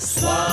स्वामी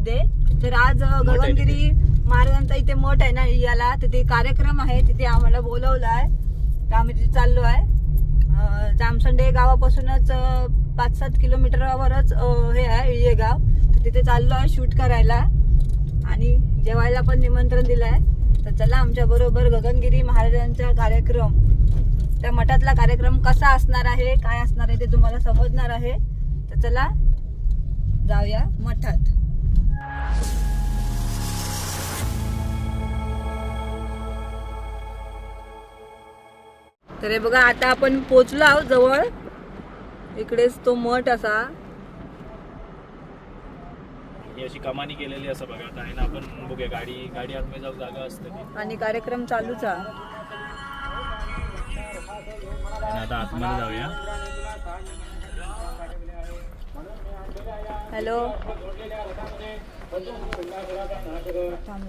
गावामध्ये तर आज गगनगिरी महाराजांचा इथे मठ आहे ना इयाला तिथे कार्यक्रम आहे. तिथे आम्हाला बोलवलं आहे तर आम्ही तिथे चाललो आहे. जामसंडे गावापासूनच पाच सात किलोमीटरवरच हे आहे इये गाव तर तिथे चाललो आहे शूट करायला. आणि जेवायला पण निमंत्रण दिलं आहे तर चला आमच्या बरोबर गगनगिरी महाराजांचा कार्यक्रम. त्या मठातला कार्यक्रम कसा असणार आहे काय असणार आहे ते तुम्हाला समजणार आहे. तर चला जाऊया मठात. तर हे बघा आता आपण पोचलो आहोत जवळ. इकडेच तो मठ असा. ही अशी कमानी केलेली असं बघा आता आहे ना आपण बघूया गाडी गाडी आतमध्ये जाऊ जागा असते आणि कार्यक्रम चालूच आहे. आता आतमध्ये जाऊया. हॅलो. थांब.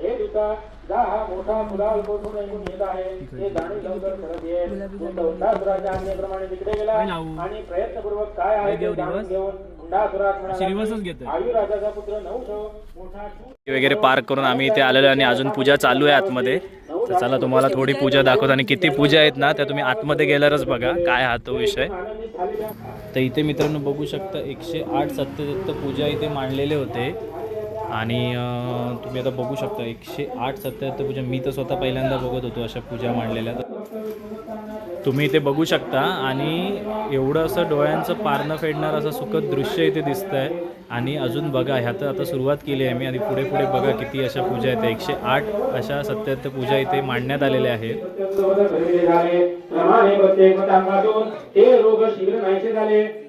हे दूता जा हा मोठा मुलाल कोठून ऐकून येत आहे हे जाणून लवकर करत ये हुंडासुराच्या आज्ञेप्रमाणे तिकडे गेला आणि प्रयत्नपूर्वक काय आहे ते जाणून घेऊन वगैरे पार्क करून आम्ही इथे आलेलो आणि अजून पूजा चालू आहे आतमध्ये. तर चला तुम्हाला थोडी पूजा दाखवतो आणि किती पूजा आहेत ना त्या तुम्ही आतमध्ये गेल्यावरच बघा काय हा तो विषय. तर इथे मित्रांनो बघू शकता एकशे आठ सत्यदत्त पूजा इथे मांडलेले होते. आणि तुम्ही आता बघू शकता एकशे आठ सत्याहत्तर पूजा. मी तर स्वतः पहिल्यांदा बघत होतो अशा पूजा मांडलेल्या. तुम्ही इथे बघू शकता आणि एवढं असं डोळ्यांचं पारणं फेडणार असं सुखद दृश्य इथे दिसतं आहे आणि अजून बघा ह्या तर आता सुरुवात केली आहे मी. आणि पुढे पुढे बघा किती अशा पूजा आहेत. एकशे आठ अशा सत्याहत्तर पूजा इथे मांडण्यात आलेल्या आहेत.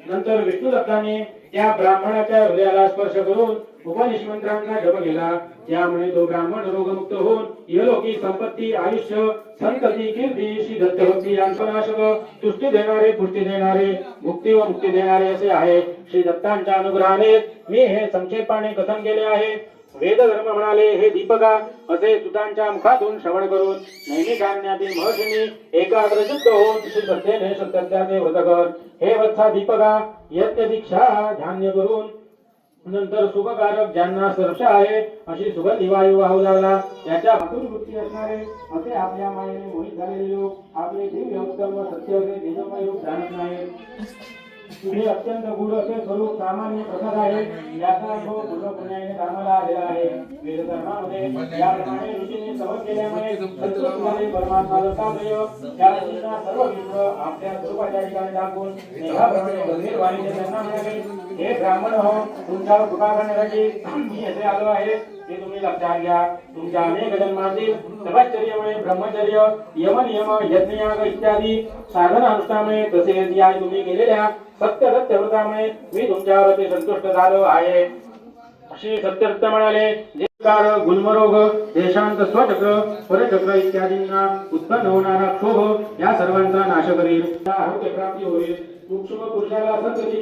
नंतर विष्णू दत्ताने त्या ब्राह्मणाच्या हृदयाला स्पर्श करून उपनिषमंत्रांचा जप केला. त्यामुळे तो ब्राह्मण रोगमुक्त होऊन इहलोकी संपत्ती आयुष्य संतती कीर्ती श्री दत्तभक्ती यांपनाशक तुष्टी देणारे पुष्टी देणारे मुक्ती व मुक्ती देणारे असे आहे. श्री दत्तांच्या अनुग्रहाने मी हे संक्षेपाने कथन केले आहे. वेद धर्म म्हणाले हे दीपका असे सुतांच्या मुखातून श्रवण करून नेहमी काढण्यातील महर्षींनी एकाग्र शुद्ध होऊन श्री श्रद्धेने सत्याचे व्रत कर. हे वत्सा दीपका यज्ञ दीक्षा धान्य करून नंतर सुखकारक ज्यांना सर्ष आहे अशी सुगंधी वायू वाहू लागला. त्याच्या वृत्ती असणारे असे आपल्या मायेने मोहित झालेले लोक आपले दिव्य उत्तम सत्य असे तेजमय रूप जाणत नाहीत हे अत्यंत गुढ असे स्वरूप सामान्य प्रसाद आहे याचा तो पूर्ण पुण्याने कामाला आलेला आहे. वेदधर्मामध्ये याप्रमाणे ऋषीने समज केल्यामुळे सत्सुखाने परमात्मा दत्तात्रय त्या ऋषींना सर्व विश्व आपल्या स्वरूपाच्या ठिकाणी दाखवून स्नेहाप्रमाणे गंभीर वाणीने त्यांना म्हणाले हे ब्राह्मण हो तुमच्यावर कृपा करण्यासाठी मी येथे आलो आहे. ते तुम्ही लक्षात घ्या. तुमच्या अनेक जन्मातील तपश्चर्यामुळे ब्रह्मचर्य यमनियम यज्ञयाग इत्यादी साधन अनुष्ठामुळे तसेच या तुम्ही केलेल्या सत्य सत्य व्रतामुळे मी तुमच्यावर ते संतुष्ट झालो आहे. श्री सत्यसत्य म्हणाले कार गुल्मरोग देशांत स्वचक्र परचक्र इत्यादींना उत्पन्न होणारा क्षोभ या सर्वांचा नाश करील आरोग्य प्राप्ती होईल. सूक्ष्म पुरुषाला सत्यची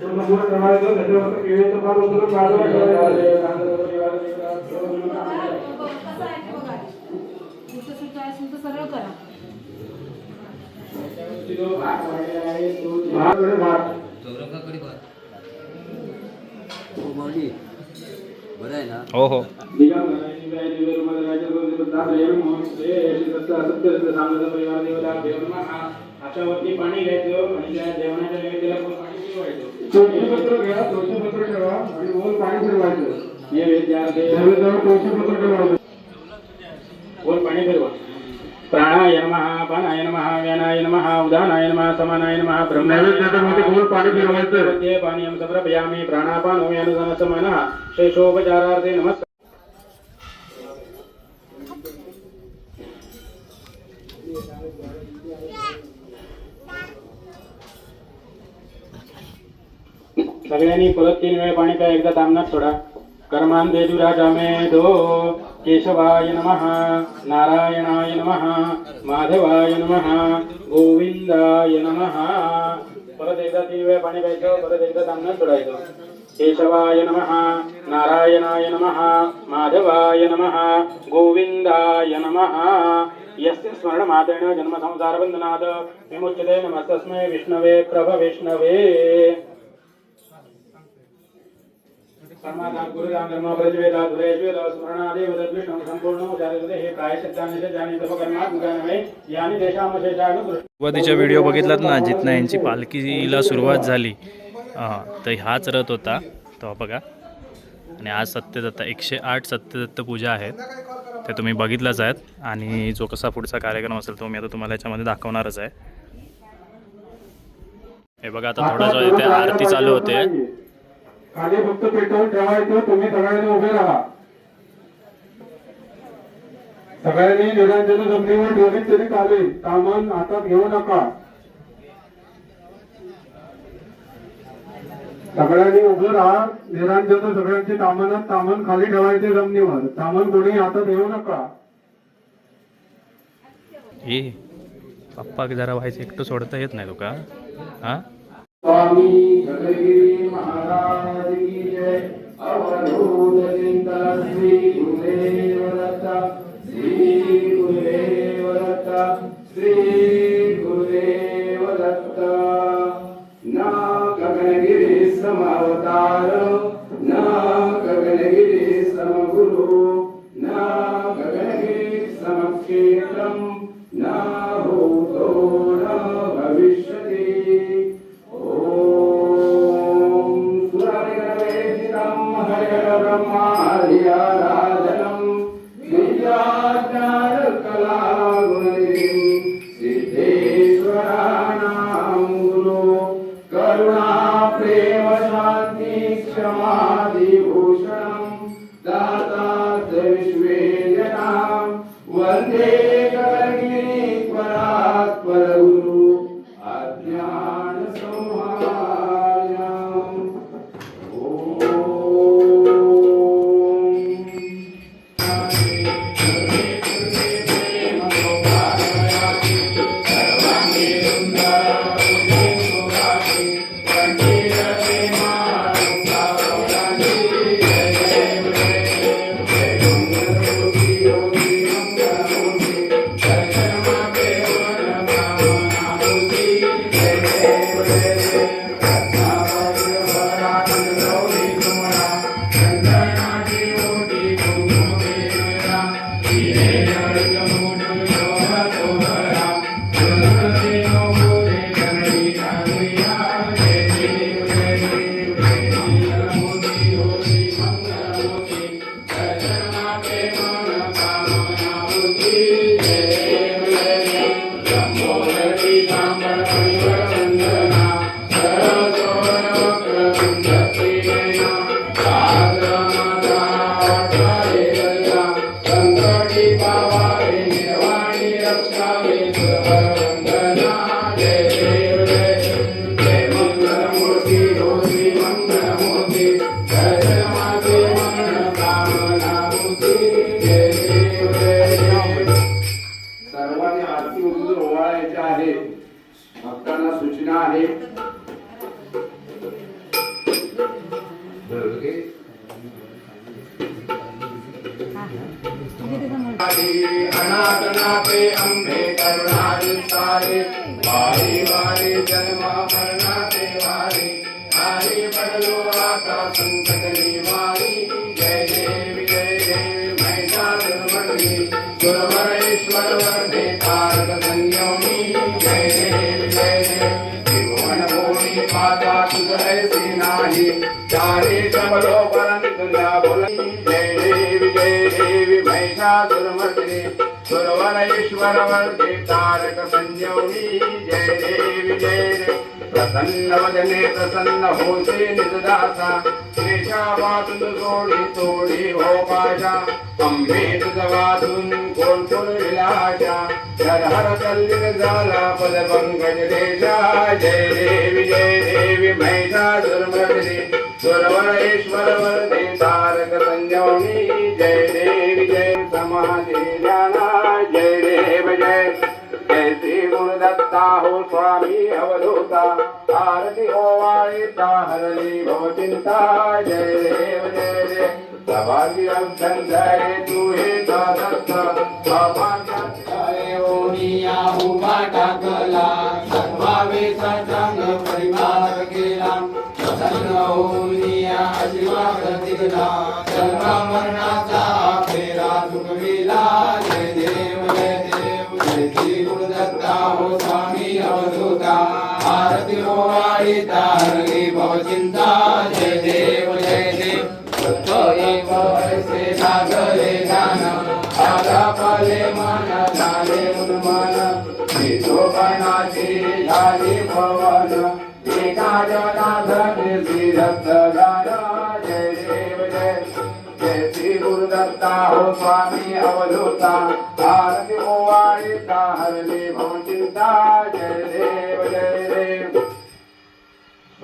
तो नंबर ठेवायचं त्याच्यावर केळीचं फार उतरून बाजूला ना हो. हो. अशावरती पाणी घ्यायचं आणि त्या जेवणाच्या नैवेद्याला पण पाणी फिरवायचं तुळशीपत्र घ्या तुळशीपत्र ठेवा आणि वर पाणी फिरवायचं. नैवेद्यावर तुळशीपत्र ठेवायचं. वर पाणी फिरवा. प्राणाय नमः पानाय नमः व्यानाय नमः उदानाय नमः समानाय नमः नैवेद्यामध्ये गोल पाणी फिरवायचं समर्पयामि प्राणापानो व्यानुदान समानः शेषोपचारार्थे नमस्कार. सगळ्यांनी परत तीन वेळ पाणी प्या एकदा तामनात सोडा। कर्मांते दुराजा मेधो। केशवाय नमः नारायणाय नमः माधवाय नमः गोविंदाय नमः। परत एकदा तीन वेळ पाणी प्यायचं परत एकदा। तामनात सोडायचं केशवाय नमः नारायणाय नमः माधवाय नमः गोविंदाय नमः। यस्य स्मरणमात्रेण जन्मसंसारबन्धनात् विमुच्यते नमस्तस्मै विष्णवे प्रभ सुरुवातीचा व्हिडिओ बघितलात ना जिथनं यांची पालखीला सुरुवात झाली. तर हाच रथ होता. तो बघा. आणि आज सत्यदत्त एकशे आठ सत्यदत्त पूजा आहेत. ते तुम्ही बघितलंच आहेत. आणि जो कसा पुढचा कार्यक्रम असेल तो मी आता तुम्हाला याच्यामध्ये दाखवणारच आहे. हे बघा आता थोडंसं इथे आरती चालू होते. खाली फक्त पेटवून ठेवायचं तुम्ही सगळ्यांनी उभे राहा. सगळ्यांनी निरांजन जमिनीवर ठेवली तरी चालेल. सामान हातात घेऊ नका. सगळ्यांनी उभं राहा. निरांजन सगळ्यांचे सामानात सामान खाली ठेवायचे जमिनीवर. सामान कोणी हातात घेऊ नका. ए पप्पा जरा व्हायचं एकटं सोडता येत नाही तुका हा? स्वामी गगनगिरी महाराज की जय। अवधूत चिंतन श्री गुरुदेव दत्ता श्री गुरुदेव दत्ता श्री सुरवरेश्वर वरदे तारक संयमी जय देवी जय देवी प्रसन्न वदने प्रसन्न होते निजदासा शेषा वाचून सोडी तोडी हो पाशा अंबे तुझ वाचून कोण कोण विलाशा हर हर कल्लिन झाला पद पंकज देशा जय देवी जय देवी महिषा दुर्मर्दिनी सुरवरेश्वर वरदे तारक संयमी जय देवी जय समाधी जाना जय देव जय। जय श्री गुरुदत्ता हो स्वामी अवधूता। ओवाळीता हरली भव चिंता जय देव जय देव सभागी जय तू हे दत्त ओनिया उभा टाकला सद्भावे सत्संग परिवार केला. प्रसन्न ओनिया आशीर्वाद दिला. जन्म मरणाचा फेरा चुकविला जय देव जय देव. जय श्री गुरुदत्ता हो स्वामी अवधूता. आरती ओवाळी तारली. भवचिंता जय देव जय देव। सत्य एव ऐसे लागले ज्ञान आलापले मन झाले उन्मन। शोभनाची झाली भवन। एका जनार्दन श्री दत्त जय देव जय जय श्री गुरुदत्ता हो स्वामी अवधूता। आरती ओवाळीता हरली भवचिंता जय देव जय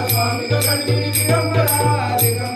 स्वामी गगनगिरी दिगंबरा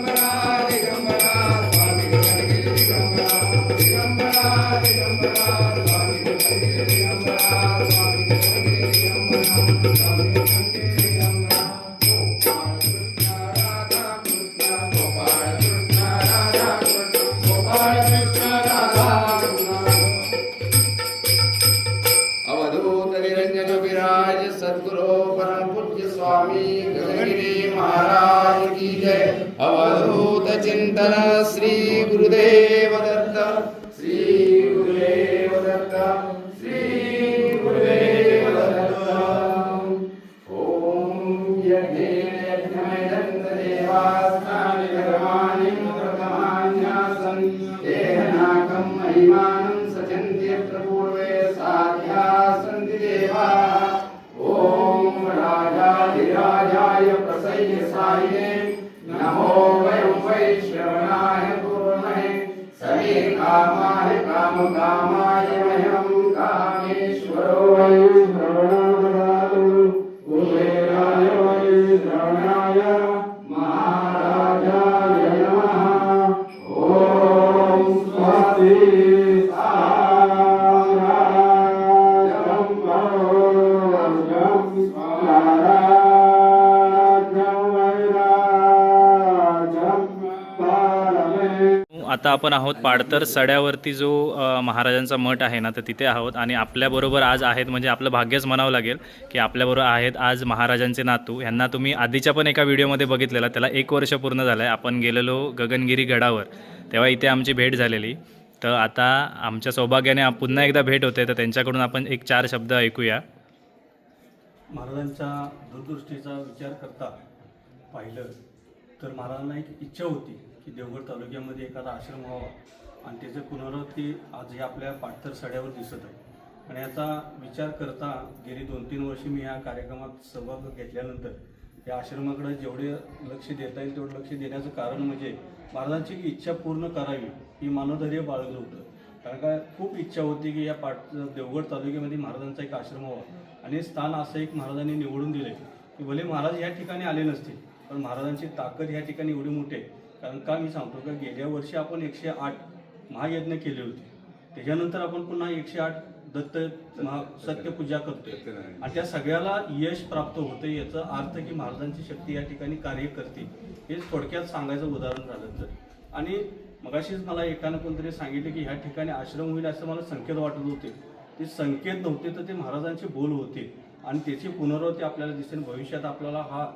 अवधूत चिंतन पाडतर सड्यावरती जो महाराजांचा मठ आहे ना तर तिथे आहोत. आणि आपल्याबरोबर आज आहेत म्हणजे आपलं भाग्यच म्हणावं लागेल की आपल्याबरोबर आहेत आज महाराजांचे नातू. यांना तुम्ही आधीच्या पण एका व्हिडिओमध्ये बघितलेला त्याला एक वर्ष पूर्ण झालं आहे आपण गेलेलो गगनगिरी गडावर. तेव्हा इथे आमची भेट झालेली. तर आता आमच्या सौभाग्याने पुन्हा एकदा भेट होते तर त्यांच्याकडून आपण एक चार शब्द ऐकूया. महाराजांच्या दूरदृष्टीचा विचार करता पाहिलं तर महाराजांना एक इच्छा होती. की देवगड तालुक्यामध्ये एखादा आश्रम व्हावा आणि त्याचं पुनरावृत्ती आज हे आपल्या पाठतर सड्यावर दिसत आहे. आणि याचा विचार करता गेली दोन तीन वर्षे मी या कार्यक्रमात सहभाग घेतल्यानंतर या आश्रमाकडे जेवढे लक्ष देता येईल तेवढं लक्ष देण्याचं कारण म्हणजे महाराजांची इच्छा पूर्ण करावी ही मानवधैर्य बाळगलं होतं. कारण का खूप इच्छा होती की या पाट देवगड तालुक्यामध्ये महाराजांचा एक आश्रम व्हावा. आणि स्थान असं एक महाराजांनी निवडून दिले की भले महाराज या ठिकाणी आले नसतील पण महाराजांची ताकद या ठिकाणी एवढी मोठी आहे कारण का मी सांगतो का गेल्या वर्षी आपण एकशे आठ महायज्ञ केले होते. त्याच्यानंतर आपण पुन्हा एकशे आठ दत्त महा सत्यपूजा करतोय. आणि त्या सगळ्याला यश प्राप्त होतं याचा अर्थ की महाराजांची शक्ती या ठिकाणी कार्य करते. हे थोडक्यात सांगायचं उदाहरण झालं तर. आणि मगाशीच मला एकानं कोणतरी सांगितलं की ह्या ठिकाणी आश्रम होईल असं मला संकेत वाटत होते. ते संकेत नव्हते तर ते महाराजांचे बोल होते. आणि त्याची पुनरावृत्ती आपल्याला दिसेल. भविष्यात आपल्याला हा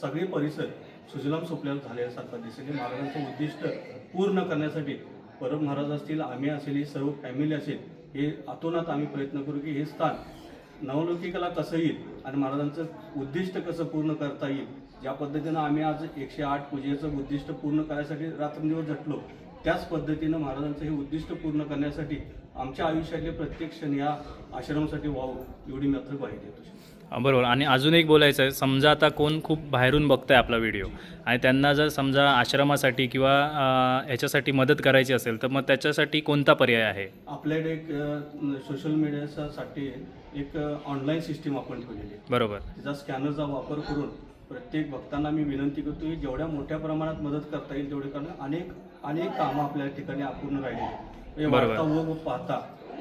सगळे परिसर सुजलाम सुफलाम झाल्यासारखा दिसेल. महाराजांचं उद्दिष्ट पूर्ण करण्यासाठी परब महाराज असतील आम्ही असेल ही सर्व फॅमिली असेल हे अतोनात आम्ही प्रयत्न करू की हे स्थान नवलौकिकाला कसं येईल आणि महाराजांचं उद्दिष्ट कसं पूर्ण करता येईल ज्या पद्धतीनं आम्ही आज एकशे आठ पूजेचं उद्दिष्ट पूर्ण करण्यासाठी रात्रंदिवस झटलो त्याच पद्धतीनं महाराजांचं हे उद्दिष्ट पूर्ण करण्यासाठी आमच्या आयुष्यातले प्रत्येक क्षण या आश्रमासाठी व्हावं एवढी मात्र पाहिजे बरोबर. आणि अजून एक बोलायचं आहे समजा आता कोण खूप बाहेरून बघतंय आपला व्हिडिओ आणि त्यांना जर समजा आश्रमासाठी किंवा ह्याच्यासाठी मदत करायची असेल तर मग त्याच्यासाठी कोणता पर्याय आहे? आपल्याकडे एक सोशल मीडियासाठी एक ऑनलाईन सिस्टीम आपण ठेवलेली आहे. बरोबर. त्याचा स्कॅनरचा वापर करून प्रत्येक भक्तांना मी विनंती करतो की जेवढ्या मोठ्या प्रमाणात मदत करता येईल तेवढे करणं अनेक अनेक कामं आपल्या ठिकाणी अपूर्ण राहिलेली आहेत. बरोबर. वार्ता व पाहता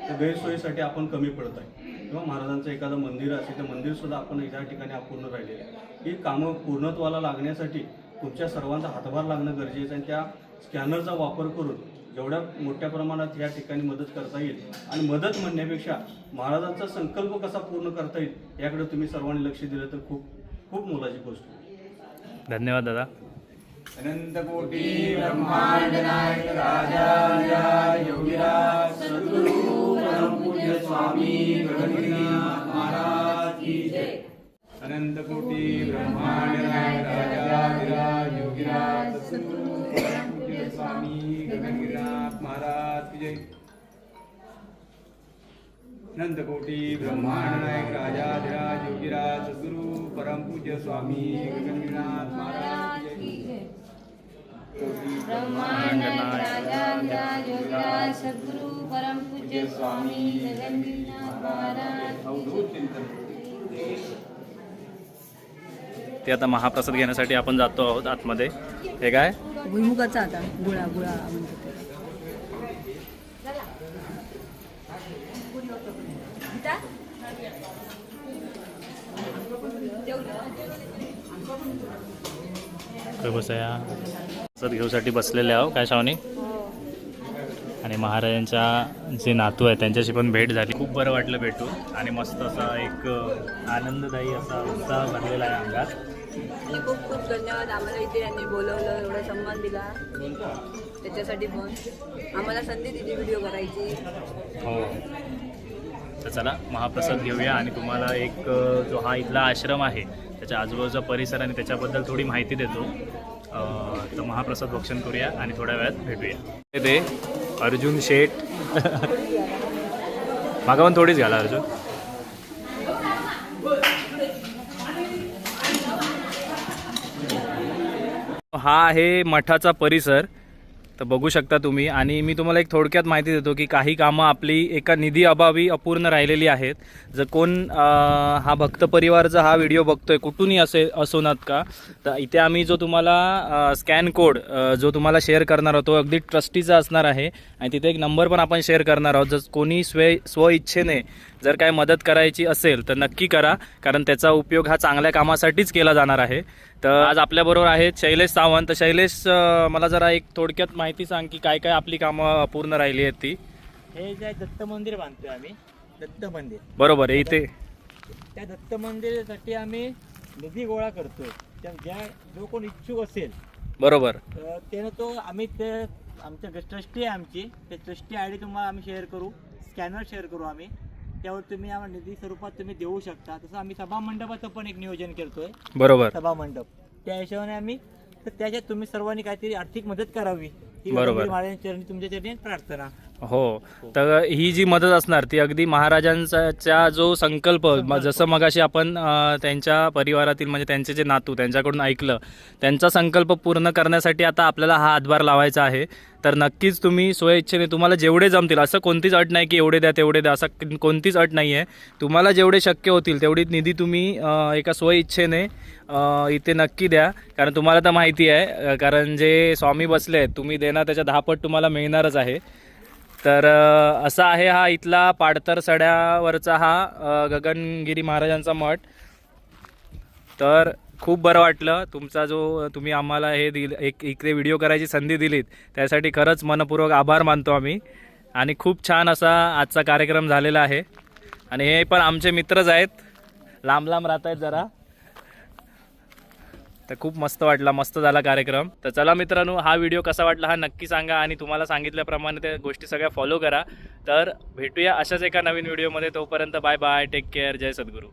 तर गैरसोयीसाठी आपण कमी पडत आहे. किंवा महाराजांचं एखादं मंदिर असेल तर मंदिर सुद्धा आपण या ठिकाणी अपूर्ण राहिलेले आहे. ही कामं पूर्णत्वाला लागण्यासाठी तुमच्या सर्वांचा हातभार लागणं गरजेचं आहे आणि त्या स्कॅनरचा वापर करून जेवढ्या मोठ्या प्रमाणात या ठिकाणी मदत करता येईल आणि मदत म्हणण्यापेक्षा महाराजांचा संकल्प कसा पूर्ण करता येईल याकडे तुम्ही सर्वांनी लक्ष दिलं तर खूप खूप मोलाची गोष्ट आहे धन्यवाद दादा. अनंतकोटी ब्रह्मांड नायक राजा योगीराज सद्गुरु. स्वामी महाराज की जय। अनंतकोटी ब्रह्मांड नायक राजा योगीराज सद्गुरु परम पूज्य स्वामी गगनगिरीनाथ महाराज की जय। अनंतकोटी ब्रह्मांड नायक राजा योगीराज सद्गुरु परम पूज्य स्वामी गगनगिरीनाथ महाराज की जय। ब्रह्मांड राजा योगराज सद्गुरु परम स्वामी ते आता महाप्रसाद घेण्यासाठी आपण जातो आहोत आतमध्ये. हे काय? भुईमुगाचा आता गुळा गुळा घेऊसाठी बसलेले आहो काय शावनी आणि महाराजांच्या जे नातू आहेत त्यांच्याशी पण भेट झाली. खूप बरं वाटलं भेटून. आणि मस्त असा एक आनंददायी असा उत्साह भरलेला आहे अंगात. आणि खूप खूप धन्यवाद. आम्हाला इथे यांनी बोलवलं एवढा सन्मान दिला. त्याच्यासाठी पण. आम्हाला संधी दिली व्हिडिओ करायची. हो. तर चला महाप्रसाद घेऊया आणि तुम्हाला एक जो हा इथला आश्रम आहे त्याच्या आजूबाजूचा परिसर आणि त्याच्याबद्दल थोडी माहिती देतो. अ, तर महाप्रसाद भक्षण करूया आणि थोड्या वेळात भेटूया. ते अर्जुन शेठ. मागा पण थोडीच घाला अर्जुन. हा आहे मठाचा परिसर. तर बघू शकता तुम्ही. आणि मी तुम्हाला एक थोडक्यात माहिती देतो की काही कामं आपली एका निधी अभावी अपूर्ण राहिलेली आहेत. जर कोण हा भक्त परिवारचा हा व्हिडिओ बघतोय कुठूनही असे असोनात का तर इथे आम्ही जो तुम्हाला स्कॅन कोड जो तुम्हाला शेअर करणार आहोत तो अगदी ट्रस्टीचा असणार आहे. आणि तिथे एक नंबर पण आपण शेअर करणार आहोत. जर कोणी स्वे स्वइच्छेने जर काय मदत करायची असेल तर नक्की करा. कारण त्याचा उपयोग हा चांगल्या कामासाठीच केला जाणार आहे. तर आज आपल्याबरोबर आहेत शैलेश सावंत. तर शैलेश मला जरा एक थोडक्यात माहिती सांग की काय काय आपली कामं पूर्ण राहिली आहेत ती. हे जे दत्त मंदिर बांधतोय आम्ही. दत्त मंदिर. बरोबर आहे इथे. त्या दत्त मंदिरासाठी आम्ही निधी गोळा करतोय. त्या ज्या जो कोण इच्छुक असेल बरोबर. तर त्यानं तो आम्ही ते आमच्या ट्रस्टी आहे आमची. ते ट्रस्टी आय डी तुम्हाला आम्ही शेअर करू. स्कॅनर शेअर करू आम्ही. त्यावर तुम्ही आम्हाला निधी स्वरूपात तुम्ही देऊ शकता. तसं आम्ही सभा मंडपाचं पण एक नियोजन करतोय बरोबर. सभा मंडप. त्या हिशोबाने आम्ही तर त्याच्यात तुम्ही सर्वांनी काहीतरी आर्थिक मदत करावी. ही बरोबर. महाराजांच्या चरणी तुमच्या चरणी प्रार्थना. हो. तर ही जी मदत असणार ती अगदी महाराजांचा जो संकल्प जसं मगाशी आपण त्यांच्या परिवारातील म्हणजे त्यांचे जे नातू त्यांच्याकडून ऐकलं त्यांचा संकल्प पूर्ण करण्यासाठी आता आपल्याला हा हातभार लावायचा आहे. तर नक्कीच तुम्ही स्वइच्छेने तुम्हाला जेवढे जमतील असं कोणतीच अट नाही की एवढे द्या तेवढे द्या असं कोणतीच अट नाही आहे तुम्हाला जेवढे शक्य होतील तेवढी निधी तुम्ही एका स्वइच्छेने इथे नक्की द्या. कारण तुम्हाला तर माहिती आहे कारण जे स्वामी बसले आहेत तुम्ही देणार त्याच्या दहापट तुम्हाला मिळणारच आहे. तर असा आहे हा इथला पाडतर सड्यावरचा हा गगनगिरी महाराजांचा मठ. तर खूप बरं वाटलं. तुमचा जो तुम्ही आम्हाला हे दिल एक इकडे व्हिडिओ करायची संधी दिलीत. त्यासाठी खरंच मनपूर्वक आभार मानतो आम्ही. आणि खूप छान असा आजचा कार्यक्रम झालेला आहे. आणि हे पण आमचे मित्रच आहेत. लांब लांब राहत आहेत जरा. तर खूप मस्त वाटला मस्त झाला कार्यक्रम. तर चला मित्रांनो हा व्हिडिओ कसा वाटला हा नक्की सांगा आणि तुम्हाला सांगितल्याप्रमाणे त्या गोष्टी सगळ्या फॉलो करा. तर भेटूया अशाच एका नवीन व्हिडिओमध्ये तोपर्यंत बाय बाय टेक केअर जय सद्गुरू.